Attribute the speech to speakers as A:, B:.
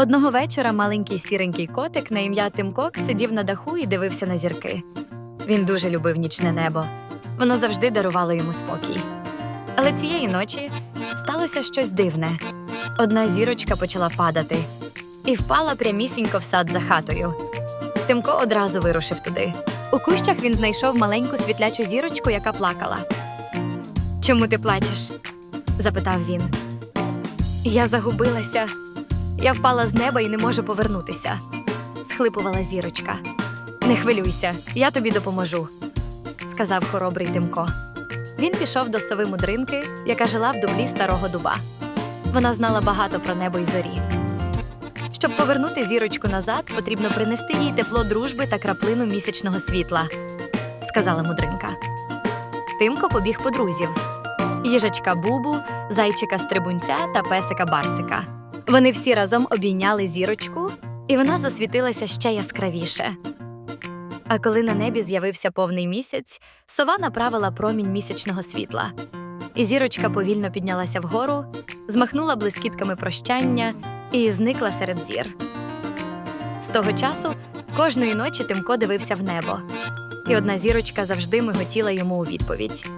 A: Одного вечора маленький сіренький котик на ім'я Тимкок сидів на даху і дивився на зірки. Він дуже любив нічне небо. Воно завжди дарувало йому спокій. Але цієї ночі сталося щось дивне. Одна зірочка почала падати і впала прямісінько в сад за хатою. Тимко одразу вирушив туди. У кущах він знайшов маленьку світлячу зірочку, яка плакала. Чому ти плачеш? запитав він. Я загубилася. Я впала з неба і не можу повернутися. схлипувала зірочка. Не хвилюйся, я тобі допоможу, сказав хоробрий Тимко. Він пішов до сови мудринки, яка жила в дублі старого дуба. Вона знала багато про небо й зорі. Щоб повернути зірочку назад, потрібно принести їй тепло дружби та краплину місячного світла, сказала мудринка. Тимко побіг по друзів їжачка Бубу, зайчика Стрибунця та песика Барсика. Вони всі разом обійняли зірочку, і вона засвітилася ще яскравіше. А коли на небі з'явився повний місяць, сова направила промінь місячного світла. І зірочка повільно піднялася вгору, змахнула блискітками прощання і зникла серед зір. З того часу кожної ночі Тимко дивився в небо, і одна зірочка завжди миготіла йому у відповідь.